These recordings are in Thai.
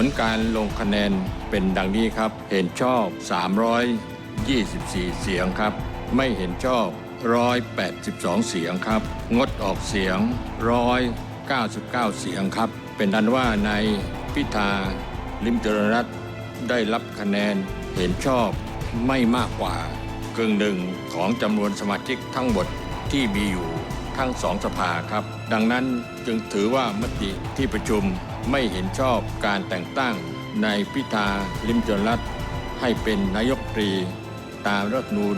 ผลการลงคะแนนเป็นดังนี้ครับ เห็นชอบ 324 เสียงครับ ไม่เห็นชอบ 182 เสียงครับ งดออกเสียง 199 เสียงครับ เป็นดันว่าในพิธา ลิมเจรรัตได้รับคะแนนเห็นชอบไม่มากกว่ากึ่งหนึ่งของจำนวนสมาชิกทั้งหมดที่มีอยู่ทั้งสองสภาครับ ดังนั้นจึงถือว่ามติที่ประชุม ไม่เห็นชอบการแต่งตั้งนายพิธาลิมเจริญรัตน์ให้เป็นนายกรัฐมนตรีตามรัฐธรรมนูญ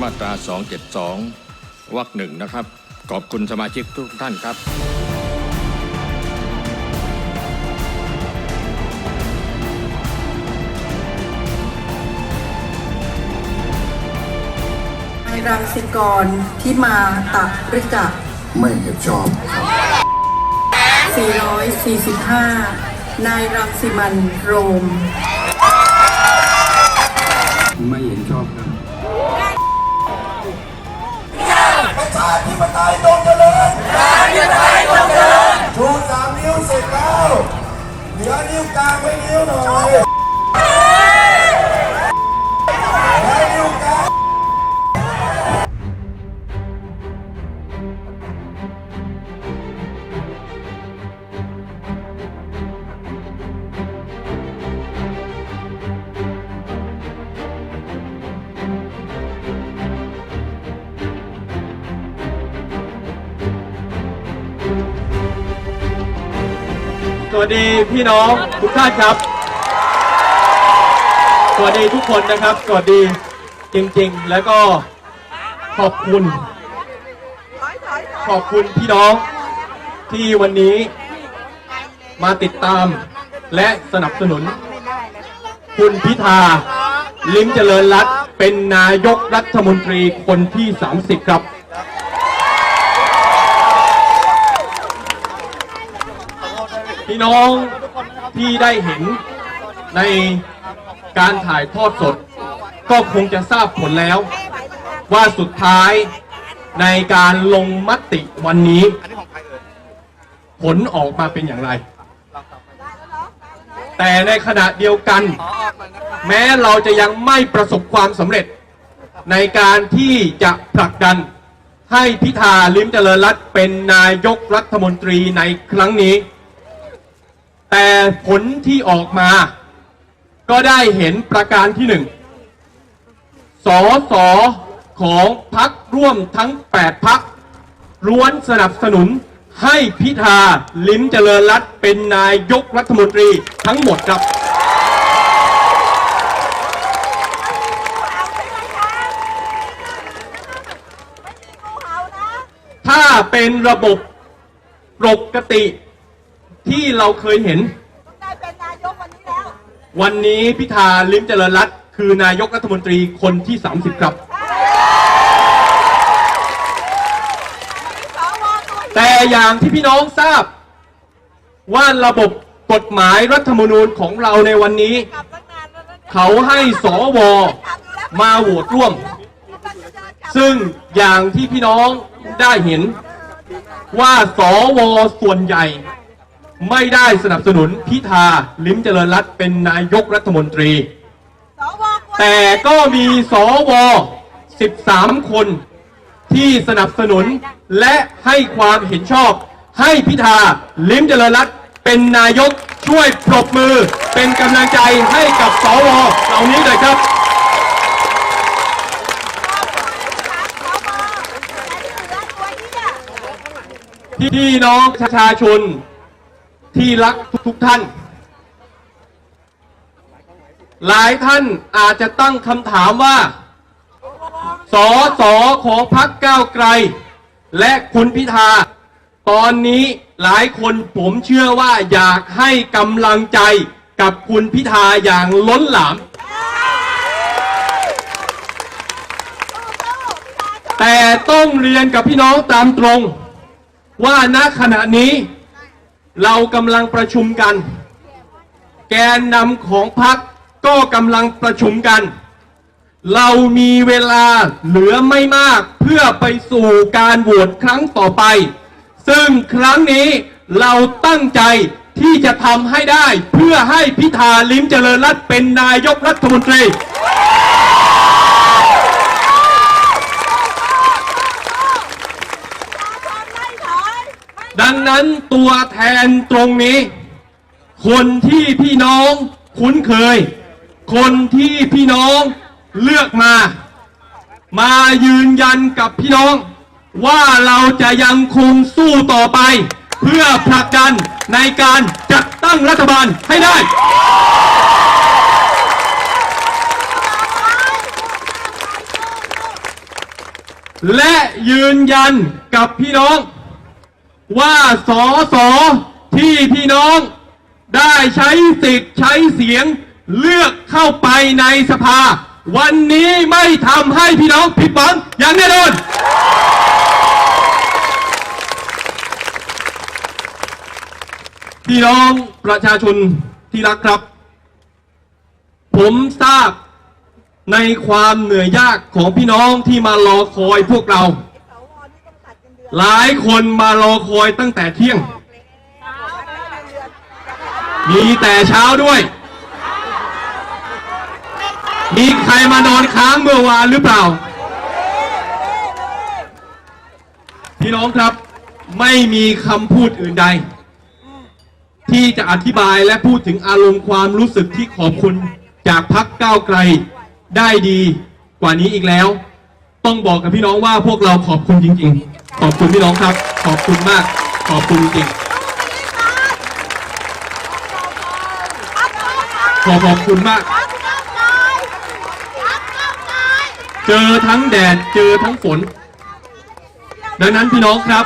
มาตรา 272 วรรคหนึ่งนะครับ ขอบคุณสมาชิกทุกท่านครับนายรังสิกรที่มาตักริกะ ไม่เห็นชอบครับ 445 นายรังสิมันโรม ไม่เห็นชอบครับประชาธิปไตยต้องเจริญประชาธิปไตยต้องเจริญชูสามนิ้วเสร็จแล้วเหลือนิ้วกลางไว้นิ้วหน่อย วัสดีพี่น้องทุกท่านครับ สวัสดีทุกคนนะครับ สวัสดีจริงๆ แล้วก็ขอบคุณ ขอบคุณพี่น้องที่วันนี้มาติดตามและสนับสนุน คุณพิธา ลิ้มเจริญรัตเป็นนายกรัฐมนตรีคนที่ 30 ครับ น้องที่ได้เห็นในการถ่ายทอดสด ก็คงจะทราบผลแล้ว ว่าสุดท้ายในการลงมติวันนี้ ผลออกมาเป็นอย่างไร แต่ในขณะเดียวกัน แม้เราจะยังไม่ประสบความสำเร็จ ในการที่จะผลักดันให้พิธาลิมเจริญรัตน์เป็นนายกรัฐมนตรีในครั้งนี้ แต่ผลที่ออกมา ก็ได้เห็นประการที่หนึ่งสอสอของพักร่วมทั้ง 8 พักล้วนสนับสนุนให้พิธาลิ้มเจริญรัตเป็นนายกรัฐมนตรีทั้งหมดครับ ถ้าเป็นระบบปกติ ที่เราเคยเห็น ได้เป็นนายกวันนี้แล้ววันนี้พิธาลิ้มเจริญรัตน์คือนายกรัฐมนตรีคนที่ 30 ครับสวตัวแต่อย่างที่พี่น้องทราบ ว่าระบบกฎหมายรัฐธรรมนูญของเราในวันนี้ กลับตั้งนานแล้วนะเนี่ยเขาให้สวมาโหวตร่วมซึ่งอย่างที่พี่น้องได้เห็นว่าสวส่วนใหญ่ ไม่ได้สนับสนุนพิธาลิ้มเจริญรัตน์เป็นนายกรัฐมนตรี แต่ก็มีสว 13 คนที่สนับสนุนและให้ความเห็นชอบ ให้พิธาลิ้มเจริญรัตน์เป็นนายกช่วยปรบมือเป็นกำลังใจให้กับสวเหล่านี้เลยครับพี่น้องประชาชน ที่รักทุกท่าน หลายท่านอาจจะตั้งคำถามว่าสอสอของพักก้าวไกล และคุณพิธา ตอนนี้หลายคนผมเชื่อว่าอยากให้กำลังใจกับคุณพิธาอย่างล้นหลาม แต่ต้องเรียนกับพี่น้องตามตรง ว่าณขณะนี้ เรากำลังประชุมกัน แกนนำของพรรคก็กำลังประชุมกัน เรามีเวลาเหลือไม่มากเพื่อไปสู่การโหวตครั้งต่อไป ซึ่งครั้งนี้เราตั้งใจที่จะทำให้ได้เพื่อให้พิธาลิ้มเจริญรัตน์เป็นนายกรัฐมนตรี ดังนั้นตัวแทนตรงนี้ คนที่พี่น้องคุ้นเคย คนที่พี่น้องเลือกมา มายืนยันกับพี่น้อง ว่าเราจะยังคงสู้ต่อไป เพื่อผลักดันในการจัดตั้งรัฐบาลให้ได้และยืนยันกับพี่น้อง ว่าสอสอที่พี่น้องได้ใช้สิทธิ์ใช้เสียงเลือกเข้าไปในสภา วันนี้ไม่ทำให้พี่น้องผิดหวังอย่างแน่นอนพี่น้องประชาชนที่รักครับ ผมทราบในความเหนื่อยยากของพี่น้องที่มารอคอยพวกเรา หลายคนมารอคอยตั้งแต่เที่ยง มีแต่เช้าด้วย มีใครมานอนค้างเมื่อวานหรือเปล่า พี่น้องครับ ไม่มีคำพูดอื่นใด ที่จะอธิบายและพูดถึงอารมณ์ความรู้สึกที่ขอบคุณจากพักก้าวไกลได้ดีกว่านี้อีกแล้ว ต้องบอกกับพี่น้องว่าพวกเราขอบคุณจริง ๆ ขอบคุณพี่น้องครับ ขอบคุณมาก ขอบคุณจริงขอขอบคุณมาก เจอทั้งแดด เจอทั้งฝน ดังนั้นพี่น้องครับ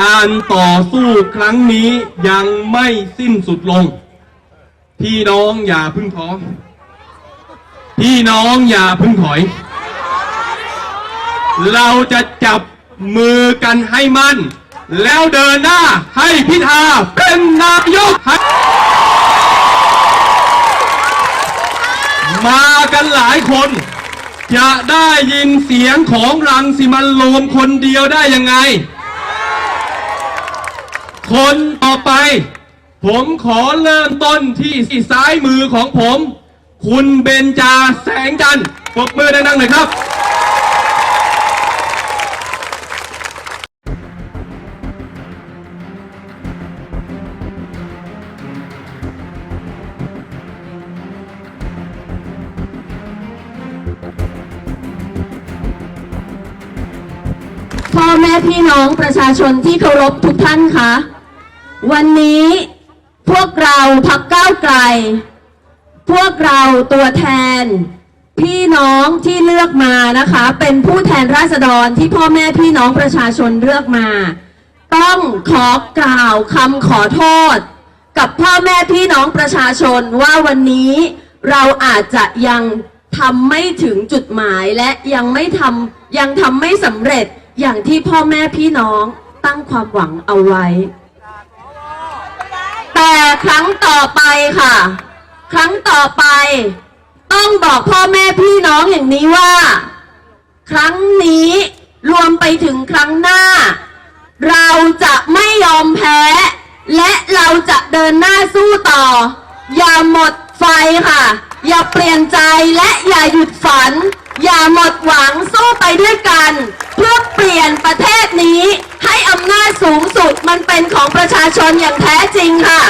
การต่อสู้ครั้งนี้ยังไม่สิ้นสุดลง พี่น้องอย่าพึ่งท้อ พี่น้องอย่าพึ่งถอย เราจะจับ มือกันให้มั่น แล้วเดินหน้าให้พิธาเป็นนายกมากันหลายคน จะได้ยินเสียงของรังสิมันโรมคนเดียวได้ยังไง คนต่อไป ผมขอเริ่มต้นที่ซ้ายมือของผม คุณเบนจาแสงจันทร์ปรบมือดังๆหน่อยครับ แม่พี่น้องประชาชนที่เคารพทุกท่านคะวันนี้พวกเราพักก้าวไกล พวกเราตัวแทน พี่น้องที่เลือกมานะคะ เป็นผู้แทนราษฎรที่พ่อแม่พี่น้องประชาชนเลือกมา ต้องขอกล่าวคำขอโทษ กับพ่อแม่พี่น้องประชาชนว่าวันนี้เราอาจจะยังทำไม่ถึงจุดหมายและยังไม่ทำยังทำไม่สำเร็จ อย่างที่พ่อแม่พี่น้องตั้งความหวังเอาไว้ แต่ครั้งต่อไปค่ะ ครั้งต่อไป ต้องบอกพ่อแม่พี่น้องอย่างนี้ว่า ครั้งนี้รวมไปถึงครั้งหน้า เราจะไม่ยอมแพ้ และเราจะเดินหน้าสู้ต่อ อย่าหมดไฟค่ะ อย่าเปลี่ยนใจและอย่าหยุดฝัน อย่าหมดหวังสู้ไปด้วยกัน เพื่อเปลี่ยนประเทศนี้ ให้อำนาจสูงสุดมันเป็นของประชาชนอย่างแท้จริงค่ะ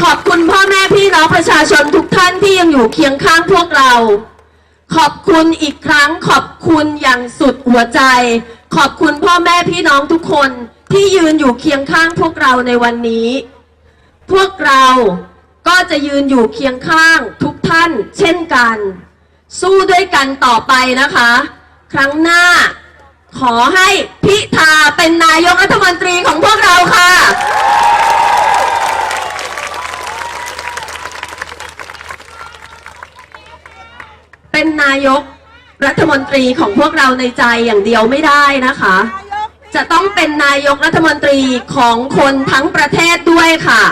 ขอบคุณพ่อแม่พี่น้องประชาชนทุกท่านที่ยังอยู่เคียงข้างพวกเรา ขอบคุณอีกครั้ง ขอบคุณอย่างสุดหัวใจ ขอบคุณพ่อแม่พี่น้องทุกคนที่ยืนอยู่เคียงข้างพวกเราในวันนี้ พวกเรา ก็จะยืนอยู่เคียงข้างทุกท่านเช่นกัน สู้ด้วยกันต่อไปนะคะ ครั้งหน้า ขอให้พิธาเป็นนายกรัฐมนตรีของพวกเราค่ะ เป็นนายกรัฐมนตรีของพวกเราในใจอย่างเดียวไม่ได้นะคะ จะต้องเป็นนายกรัฐมนตรีของคนทั้งประเทศด้วยค่ะ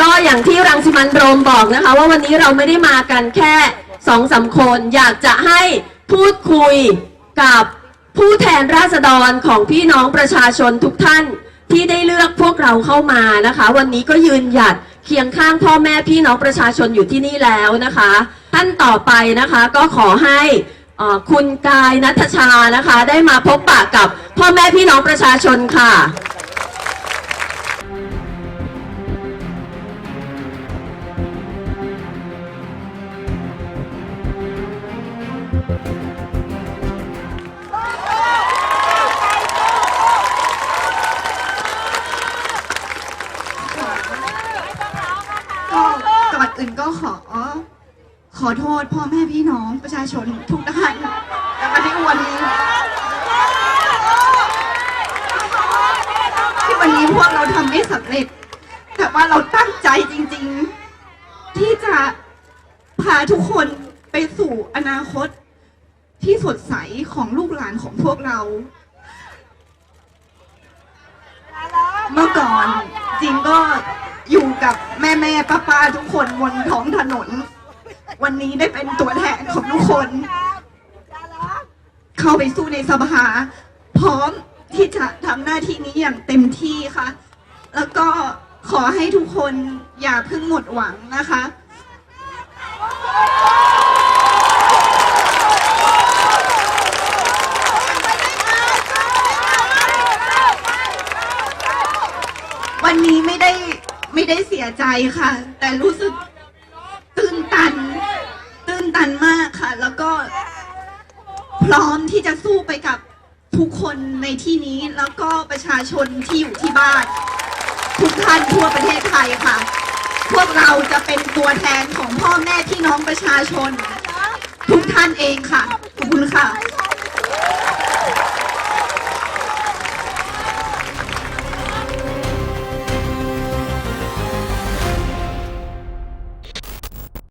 ก็อย่างที่รังสิมันโรมบอกนะคะ ว่าวันนี้เราไม่ได้มากันแค่สองสามคน อยากจะให้พูดคุยกับผู้แทนราษฎรของพี่น้องประชาชนทุกท่านที่ได้เลือกพวกเราเข้ามานะคะ วันนี้ก็ยืนหยัดเคียงข้างพ่อแม่พี่น้องประชาชนอยู่ที่นี่แล้วนะคะ ท่านต่อไปนะคะก็ขอให้คุณกายนัทชานะคะ ได้มาพบปะกับพ่อแม่พี่น้องประชาชนค่ะ ก็ขอขอโทษพ่อแม่พี่น้องประชาชนทุกท่านและที่วันนี้ ที่วันนี้พวกเราทำไม่สำเร็จ แต่ว่าเราตั้งใจจริง ๆ ที่จะพาทุกคนไปสู่อนาคตที่สดใสของลูกหลานของพวกเรา เมื่อก่อนจริงก็ อยู่กับแม่แม่ป้าป้าๆทุกคนบนท้องถนน วันนี้ได้เป็นตัวแทนของทุกคน เข้าไปสู้ในสภา พร้อมที่จะทำหน้าที่นี้อย่างเต็มที่ค่ะ แล้วก็ขอให้ทุกคนอย่าเพิ่งหมดหวังนะคะ วันนี้ไม่ได้ไม่ได้เสี ยใจค่ะ แต่รู้สึกตื้นตัน ตื้นตันมากค่ะ แล้วก็พร้อมที่จะสู้ไปกับทุกคนในที่นี้แล้วก็ประชาชนที่อยู่ที่บ้าน ทุกท่านทั่วประเทศไทยค่ะ พวกเราจะเป็นตัวแทนของพ่อแม่พี่น้องประชาชน ทุกท่านเองค่ะ ขอบคุณค่ะ